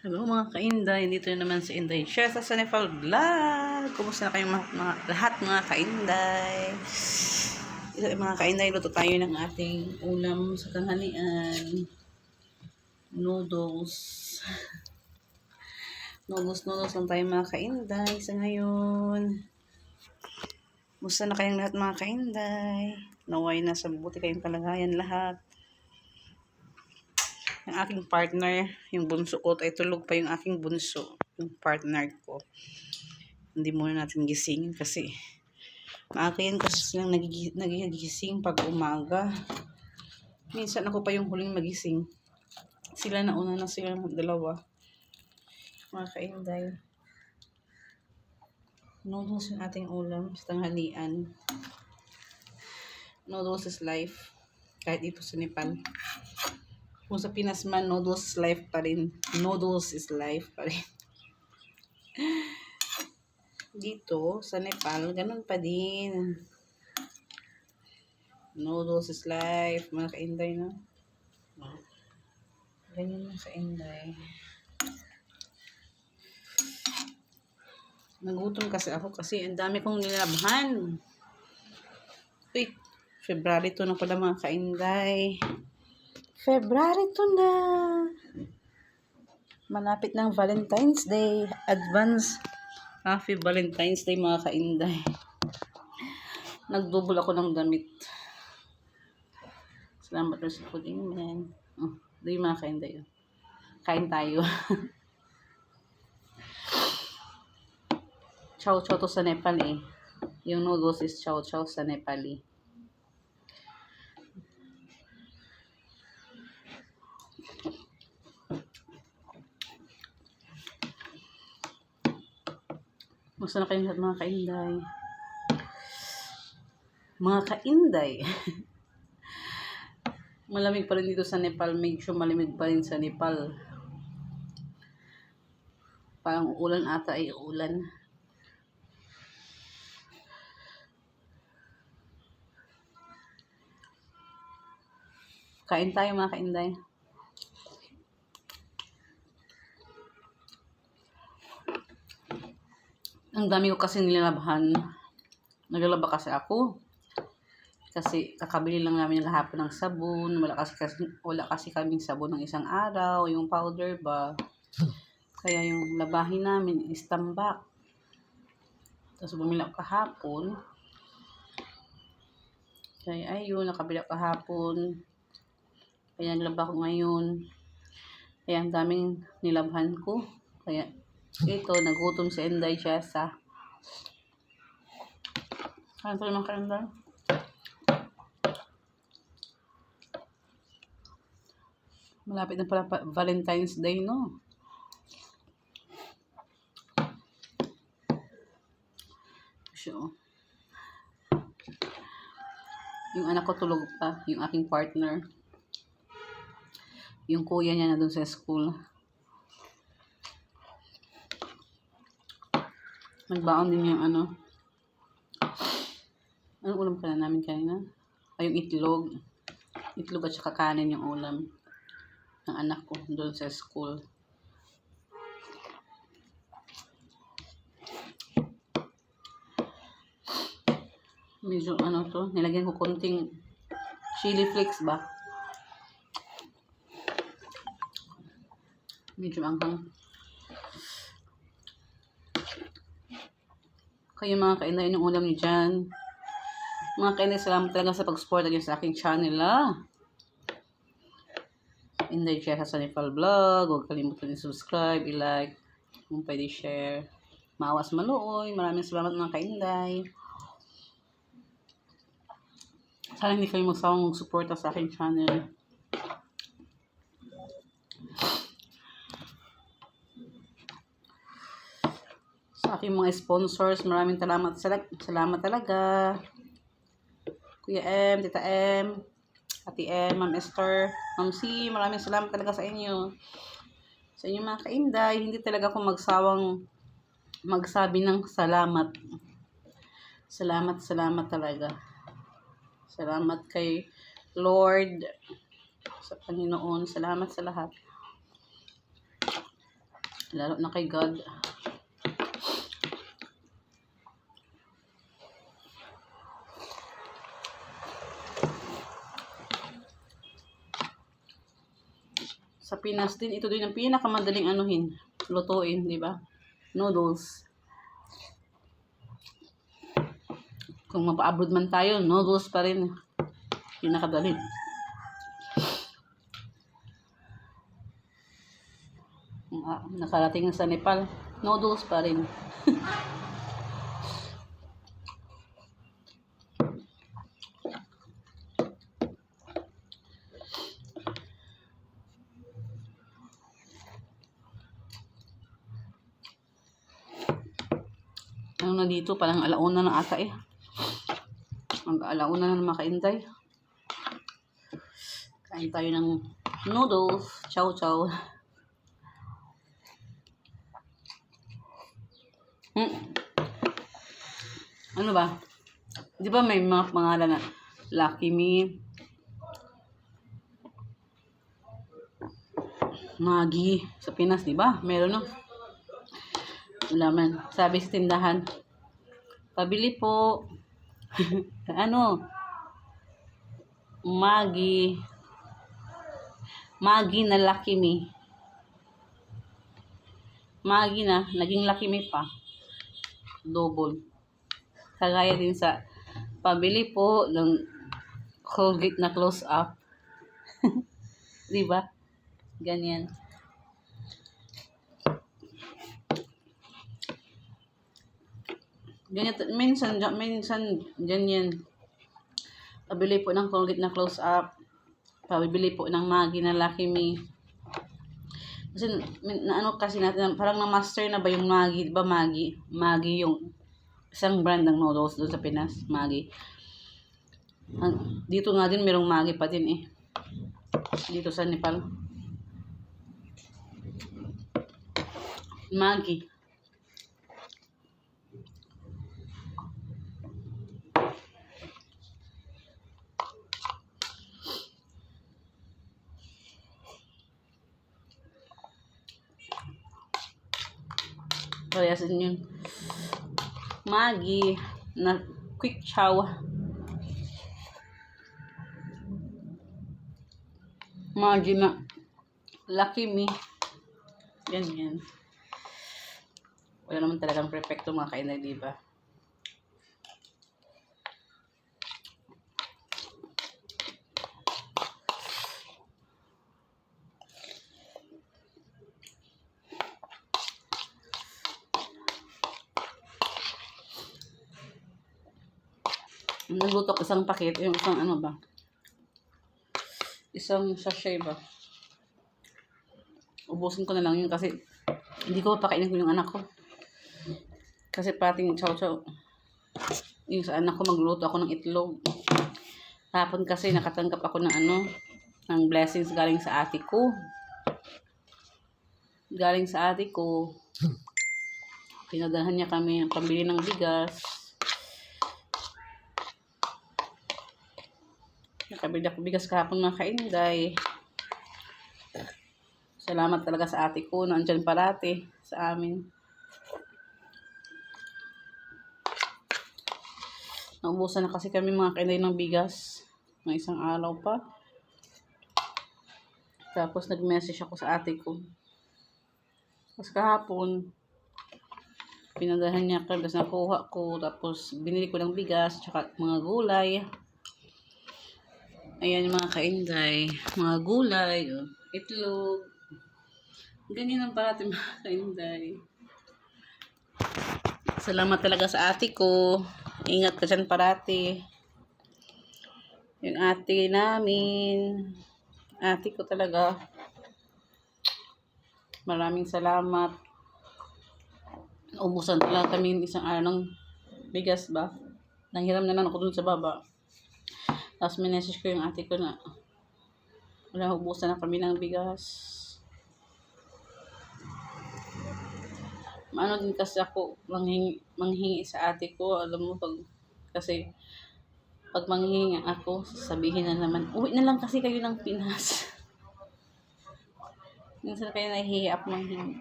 Hello mga kainday, dito na naman si Inday Share sa Sanefal Vlog. Kumusta na kayong mga, mga, lahat mga kainday? Ito ay mga kainday, luto tayo ng ating ulam sa tanghalian. Noodles. Noodles, noodles lang tayo mga kainday sa ngayon. Kumusta na kayong lahat mga kainday? Naway na sa buti kayong kalagayan lahat yung aking partner, yung bunso ko, ay tulog pa yung aking bunso, yung partner ko. Hindi muna natin gisingin kasi maaga yan kasi silang nagigi- nagigising pag umaga. Minsan ako pa yung huling magising. Sila na una na sila dalawa. Mga kainday. Noodles yung ating ulam sa tanghalian. Noodles is life. Kahit dito sa Nepal. Kung sa Pinas man, noodles life pa rin. Noodles is life pa rin. Dito, sa Nepal, ganun pa din. Noodles is life. Mga ka-inday, no? Ganyan lang sa Inday. Nagutom kasi ako kasi ang dami kong nilabhan. Uy, February to na pala mga ka-inday. February to na. Malapit ng Valentine's Day. Advance. Happy Valentine's Day mga kainday. Nagdouble ako ng damit. Salamat sa pudding man. Oh, doon yung mga kainday. oh. Kain tayo. chow chow to sa Nepal eh. Yung noodles is chow chow sa Nepali. Gusto na lahat mga kainday. Mga kainday. Malamig pa rin dito sa Nepal. Medyo malamig pa rin sa Nepal. Parang ulan ata ay ulan. Kain tayo mga kainday. Ang dami ko kasi nilalabahan. Naglalaba kasi ako. Kasi kakabili lang namin kahapon ng sabon. Wala kasi, kasi, wala kasi kaming sabon ng isang araw. Yung powder ba. Kaya yung labahin namin is tambak. Tapos bumili ako kahapon. Kaya ayun, nakabili ako kahapon. Kaya nilaba ko ngayon. Kaya ang daming nilabhan ko. Kaya ito, nagutom si Enday siya sa... Ano ito naman? Malapit na pala pa- Valentine's Day, no? So, yung anak ko tulog pa, yung aking partner. Yung kuya niya na doon sa school. Nagbaon din yung ano. Anong ulam pala namin kanina? Ay, yung itlog. Itlog at saka kanin yung ulam ng anak ko doon sa school. Medyo ano to, nilagyan ko konting chili flakes ba? Medyo anghang. Kayo mga kainay ng ulam niyo dyan. Mga kainay, salamat talaga sa pag-support niyo sa aking channel, ah. Inday share sa Nepal Vlog. Huwag kalimutan i-subscribe, i-like, kung pwede share. Maawas maluoy. Maraming salamat mga kainday. Sana hindi kayo magsawang suporta sa aking channel. Sa aking mga sponsors, maraming salamat, sala- salamat talaga. Kuya M, Tita M, Ate M, Ma'am Esther, Ma'am C, maraming salamat talaga sa inyo. Sa inyo mga kainday, hindi talaga ako magsawang magsabi ng salamat. Salamat, salamat talaga. Salamat kay Lord sa Panginoon. Salamat sa lahat. Lalo na kay God. Sa Pinas din, ito din ang pinakamadaling anuhin, lutuin, di ba? Noodles. Kung mapa-abroad man tayo, noodles pa rin. Pinakadali. Ah, nakarating na sa Nepal, noodles pa rin. na dito, parang alauna na ata eh. Ang alauna na makaintay. Kain tayo ng noodles, chow chow. Hmm. Ano ba? Di ba may mga pangalan na Lucky Me, Maggie sa Pinas, di ba? Meron no? Wala man. Sabi sa tindahan, pabili po. ano? Maggie. Maggie na Lucky Me. Maggie na, naging Lucky Me pa. Double. Kagaya din sa pabili po ng Colgate na close up. di ba? Ganyan. Ganyan, minsan, minsan, ganyan. Pabili po ng Colgate na close up. Pabili po ng Maggie na Lucky Me. Kasi, na, ano kasi natin, parang na-master na ba yung Maggie, di ba Maggie? Maggie yung isang brand ng noodles doon sa Pinas, Maggie. Ang- Dito nga din merong Maggie pa din eh. Dito sa Nepal. Maggie. Parehas din yun. Maggie na quick chow. Maggie na lucky me. Yan yan. Wala naman talagang perfecto mga kainan, di ba? Nagluto ko isang paket, yung isang ano ba? Isang sachet ba? Ubusin ko na lang yun kasi hindi ko papakainin ko yung anak ko. Kasi pating chow chow. Yung sa anak ko magluto ako ng itlog. Hapon kasi nakatanggap ako ng ano, ng blessings galing sa ate ko. Galing sa ate ko. Pinadahan niya kami ng pambili ng bigas. Nakabili ako bigas kahapon mga kainday. Salamat talaga sa ate ko na andyan parati sa amin. Naubusan na kasi kami mga kainday ng bigas ng isang araw pa. Tapos nag-message ako sa ate ko. Tapos kahapon, pinadahan niya ako, tapos nakuha ko, tapos binili ko ng bigas, tsaka mga gulay. Ayan mga kainday, mga gulay, oh, itlog. Ganyan ang parati mga kainday. Salamat talaga sa ate ko. Ingat ka dyan parati. Yung ate namin. Ate ko talaga. Maraming salamat. Ubusan talaga kami ng isang araw ng bigas ba. Nanghiram na lang ako dun sa baba. Tapos minessage ko yung ate ko na wala, ubusan na kami ng bigas. Maano din kasi ako manghingi, manghingi sa ate ko. Alam mo, pag, kasi pag manghingi ako, sabihin na naman, uwi na lang kasi kayo ng Pinas. Minsan kayo nahihiya ako manghingi.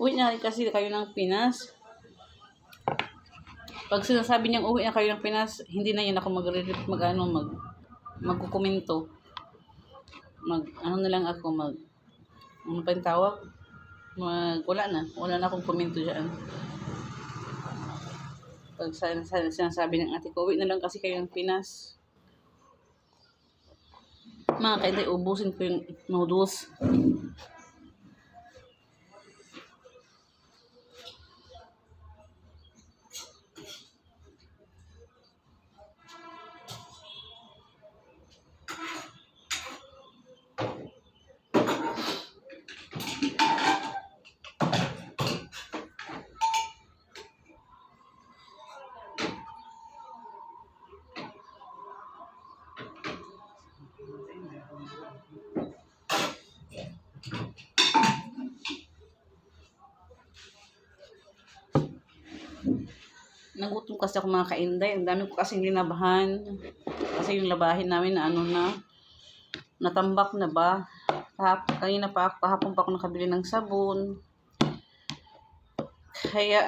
Uwi na kasi kayo ng Pinas. Pag sinasabi niyang uwi na kayo ng Pinas, hindi na yan ako mag mag ano, mag magkukomento. Mag ano na lang ako mag ano pa yung tawag? Mag wala na. Wala na akong komento diyan. Pag sa, sa, sinasabi ng ate ko, uwi na lang kasi kayo ng Pinas. Mga kainday, ubusin ko yung noodles. Nagutom kasi ako mga kainday. Ang dami ko kasing linabahan. Kasi yung labahin namin na ano na, natambak na ba? Kahap, kanina pa, kahapon pa ako nakabili ng sabon. Kaya,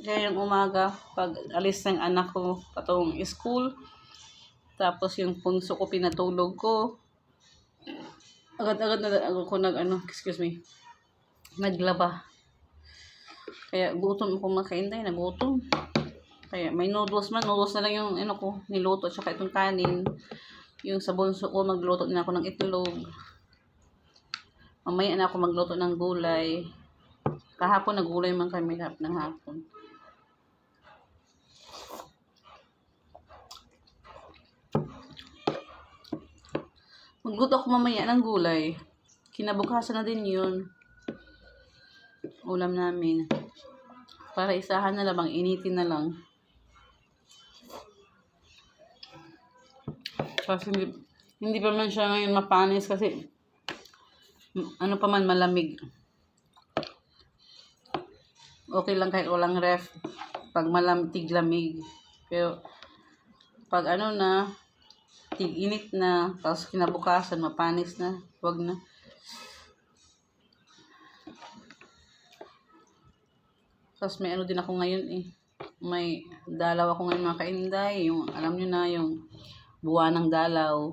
kaya yung umaga, pag alis ng anak ko patong school, tapos yung punso ko pinatulog ko, agad-agad na ako nag, ano, excuse me, naglaba. Kaya gutom ako mga kainday, nagutom. Kaya may noodles man, noodles na lang yung ano ko, niluto, tsaka itong kanin. Yung sa bunso ko, magluto din ako ng itlog. Mamaya na ako magluto ng gulay. Kahapon nagulay man kami kahap ng hapon. Magluto ako mamaya ng gulay. Kinabukasan na din yun. Ulam namin. Para isahan na lang, initin na lang. Kasi hindi, hindi pa man siya ngayon mapanis kasi ano pa man malamig. Okay lang kahit walang ref. Pag malam, tiglamig. Pero pag ano na, tig-init na, tapos kinabukasan, mapanis na, wag na. Tapos may ano din ako ngayon eh. May dalaw ako ngayon mga kainday. Yung, alam nyo na, yung buwan ng dalaw.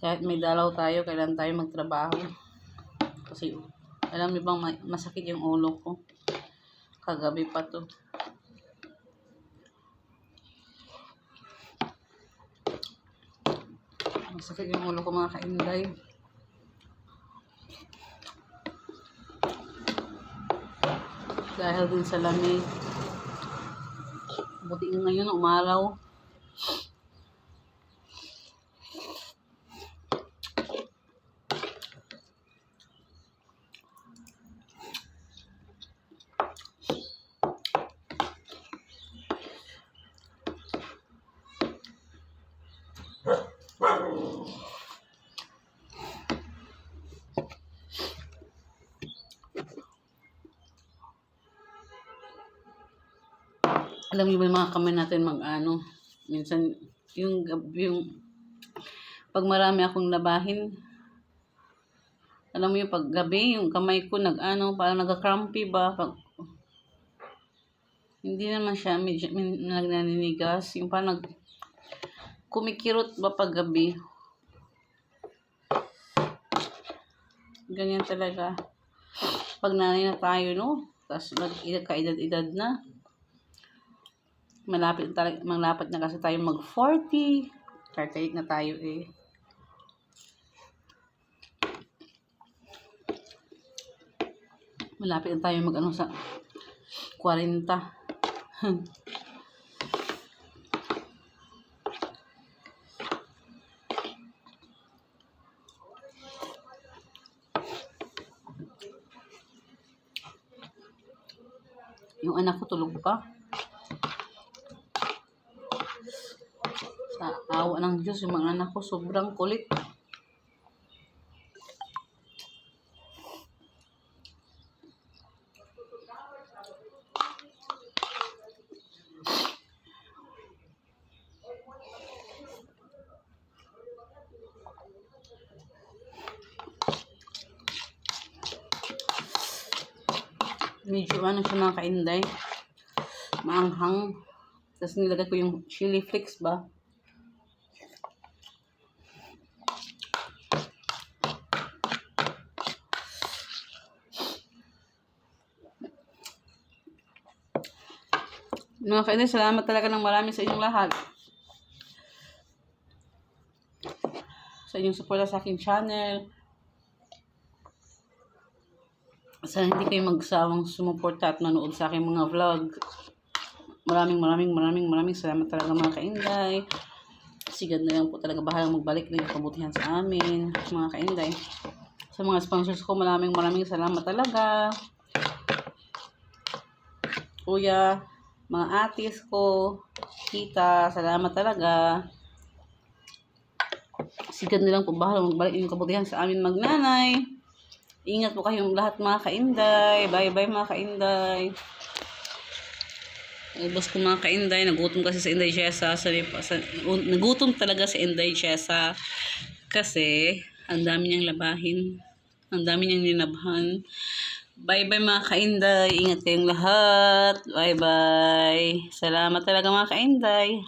Kahit may dalaw tayo, kailan tayo magtrabaho. Kasi, alam niyo bang ma- masakit yung ulo ko. Kagabi pa to. Masakit yung ulo ko mga kainday. Dahil din sa lamig. Buti nga ngayon, umaraw. Alam niyo ba yung mga kamay natin mag ano, minsan yung yung pag marami akong labahin, alam mo yung pag gabi, yung kamay ko nag ano, parang nagka-crampy ba, pag, hindi naman siya medyo nagnaninigas, yung parang nag, kumikirot ba pag gabi. Ganyan talaga. Pag nanay na tayo, no? Tapos nag-kaedad-edad na malapit malapit na kasi tayo mag 40 38 na tayo eh. Malapit na tayo mag ano sa 40 yung anak ko tulog pa awa ng Diyos, yung mga anak ko sobrang kulit. Medyo ano siya mga kainday. Maanghang. Tapos nilagay ko yung chili flakes ba? Mga kainday, salamat talaga ng marami sa inyong lahat. Sa inyong suporta sa aking channel. Sana hindi kayo magsawang sumuporta at manood sa aking mga vlog. Maraming maraming maraming maraming salamat talaga mga kainday. Si God na lang po talaga bahalang magbalik ng kabutihan sa amin, mga kainday. Sa mga sponsors ko, maraming maraming salamat talaga. Kuya, mga atis ko, tita, salamat talaga. Si God na lang po bahalang magbalik ng kabutihan sa amin magnanay. Ingat po kayong lahat mga kainday. Bye-bye mga kainday. Ubos ko mga kainday. Nagutom kasi sa Inday Chesa. Sabi nagutom talaga sa Inday Chesa. Kasi, ang dami niyang labahin. Ang dami niyang ninabhan. Bye-bye mga kainday. Ingat kayong lahat. Bye-bye. Salamat talaga mga kainday.